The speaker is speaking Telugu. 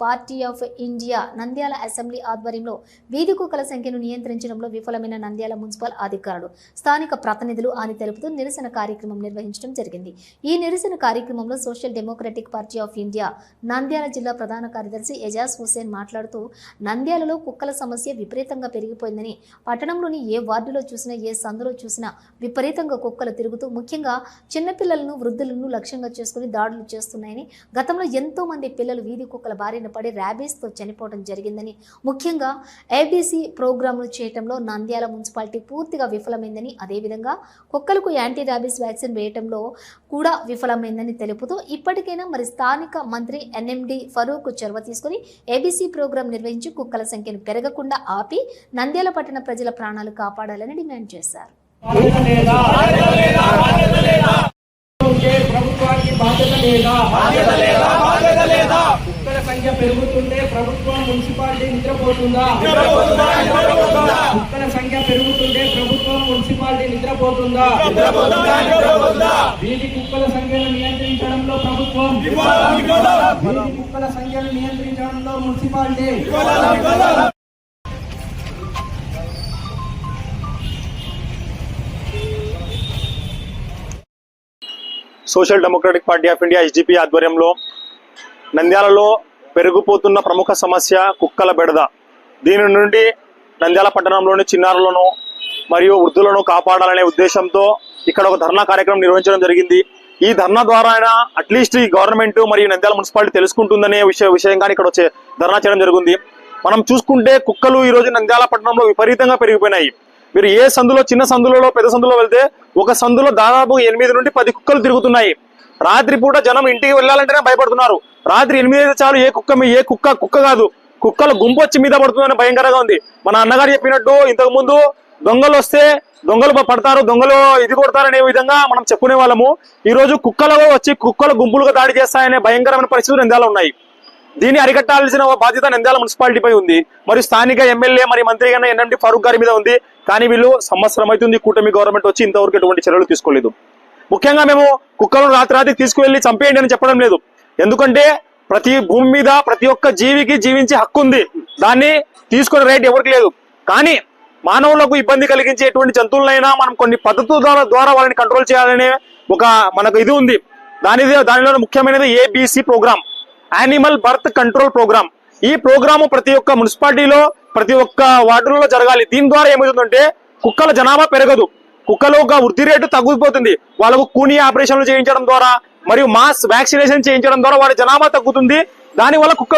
Party of India Nandyal assembly ఆధ్వర్యంలో వీధి కుక్కల సంఖ్యను నియంత్రించడంలో విఫలమైన నంద్యాల మున్సిపల్ అధికారులు స్థానిక ప్రతినిధులు అని తెలుపుతూ నిరసన కార్యక్రమం నిర్వహించడం జరిగింది. ఈ నిరసన కార్యక్రమంలో social democratic party of India Nandyal జిల్లా ప్రధాన కార్యదర్శి ఎజాజ్ హుసేన్ మాట్లాడుతూ నంద్యాలలో కుక్కల సమస్య విపరీతంగా పెరిగిపోయిందని పట్టణంలోని ఏ వార్డులో చూసినా ఏ సందులో చూసినా విపరీతంగా కుక్కలు తిరుగుతూ ముఖ్యంగా చిన్నపిల్లలను వృద్ధులను లక్ష్యంగా చేసుకుని దాడులు చేస్తున్నాయని గతంలో ఎంతో మంది పిల్లలు వీధి కుక్కల బారిన పడి ర్యాబీస్తో చనిపోవడం జరిగిందని ముఖ్యంగా ఏబీసీ ప్రోగ్రాంలు చేయటంలో నంద్యాల మున్సిపాలిటీ పూర్తిగా విఫలమైందని అదేవిధంగా కుక్కలకు యాంటీ ర్యాబీస్ వ్యాక్సిన్ వేయటంలో కూడా విఫలమైందని తెలుపుతూ ఇప్పటికైనా మరి స్థానిక మంత్రి ఎన్ఎండి ఫరూక్ చొరవ తీసుకుని ఏబీసీ ప్రోగ్రాం నిర్వహించి కుక్కల సంఖ్యను పెరగకుండా ఆపి నంద్యాల పట్టణ ప్రజల ప్రాణాలు కాపాడాలని డిమాండ్ చేశారు. ప్రభుత్వానికి బాధ్యత లేదా బాధ్యత లేదా బాధ్యత లేదా కుక్కల సంఖ్య పెరుగుతుంటే ప్రభుత్వం మున్సిపాలిటీ నిద్రపోతుందా? కుక్కల సంఖ్య పెరుగుతుంటే ప్రభుత్వం మున్సిపాలిటీ నిద్రపోతుందా? వీధి కుక్కల సంఖ్యను నియంత్రించడంలో ప్రభుత్వం? వీధి కుక్కల సంఖ్యను నియంత్రించడంలో municipality? Social democratic party of India SDP ఆధ్వర్యంలో నంద్యాలలో పెరిగిపోతున్న ప్రముఖ సమస్య కుక్కల బెడద. దీని నుండి నంద్యాల పట్టణంలోని చిన్నారులను మరియు వృద్ధులను కాపాడాలనే ఉద్దేశంతో ఇక్కడ ఒక ధర్నా కార్యక్రమం నిర్వహించడం జరిగింది. ఈ ధర్నా ద్వారా అయినా అట్లీస్ట్ ఈ గవర్నమెంట్ మరియు నంద్యాల మున్సిపాలిటీ తెలుసుకుంటుందనే విషయ విషయంగా ఇక్కడ వచ్చే ధర్నా చేయడం జరిగింది. మనం చూసుకుంటే కుక్కలు ఈ రోజు నంద్యాల పట్టణంలో విపరీతంగా పెరిగిపోయినాయి. మీరు ఏ సందులో చిన్న సందులలో పెద్ద సందులో వెళ్తే ఒక సందులో దాదాపు ఎనిమిది నుండి పది కుక్కలు తిరుగుతున్నాయి. రాత్రి పూట జనం ఇంటికి వెళ్ళాలంటేనే భయపడుతున్నారు. రాత్రి ఎనిమిది చాలు ఏ కుక్క మీ- ఏ కుక్క కుక్క కాదు. కుక్కల గుంపు వచ్చి మీద పడుతుందని భయంకరంగా ఉంది. మన అన్నగారు చెప్పినట్టు ఇంతకు ముందు దొంగలు వస్తే దొంగలు పడతారు దొంగలు ఇది కొడతారనే విధంగా మనం చెప్పుకునే వాళ్ళము. ఈ రోజు కుక్కలు వచ్చి కుక్కల గుంపులుగా దాడి చేస్తాయనే భయంకరమైన పరిస్థితులు నిందాలు ఉన్నాయి. దీన్ని అరికట్టాల్సిన బాధ్యత నంద్యాల మున్సిపాలిటీపై ఉంది. మరియు స్థానిక ఎమ్మెల్యే మరి మంత్రి గారిన ఎన్ఎండి ఫారూక్ గారి మీద ఉంది. కానీ వీళ్ళు సంవత్సరం అవుతుంది కూటమి గవర్నమెంట్ వచ్చి ఇంతవరకు ఎటువంటి చర్యలు తీసుకోలేదు. ముఖ్యంగా మేము కుక్కలను రాత్రి తీసుకువెళ్ళి చంపేయండి అని చెప్పడం లేదు. ఎందుకంటే ప్రతి భూమి మీద ప్రతి ఒక్క జీవికి జీవించే హక్కు ఉంది. దాన్ని తీసుకునే రైట్ ఎవరికి లేదు. కానీ మానవులకు ఇబ్బంది కలిగించేటువంటి జంతువులైనా మనం కొన్ని పద్ధతుల ద్వారా ద్వారా వాళ్ళని కంట్రోల్ చేయాలనే ఒక మనకు ఇది ఉంది. దాని దానిలో ముఖ్యమైనది ABC program. Animal birth control program. ఈ ప్రోగ్రాము ప్రతి ఒక్క మున్సిపాలిటీలో ప్రతి ఒక్క వార్డులలో జరగాలి. దీని ద్వారా ఏమవుతుందంటే కుక్కల జనాభా పెరగదు. కుక్కలో ఒక వృద్ధి రేటు తగ్గిపోతుంది. వాళ్ళకు కూని ఆపరేషన్లు చేయించడం ద్వారా మరియు మాస్ వ్యాక్సినేషన్ చేయించడం ద్వారా వారి జనాభా తగ్గుతుంది. దాని వల్ల కుక్కలు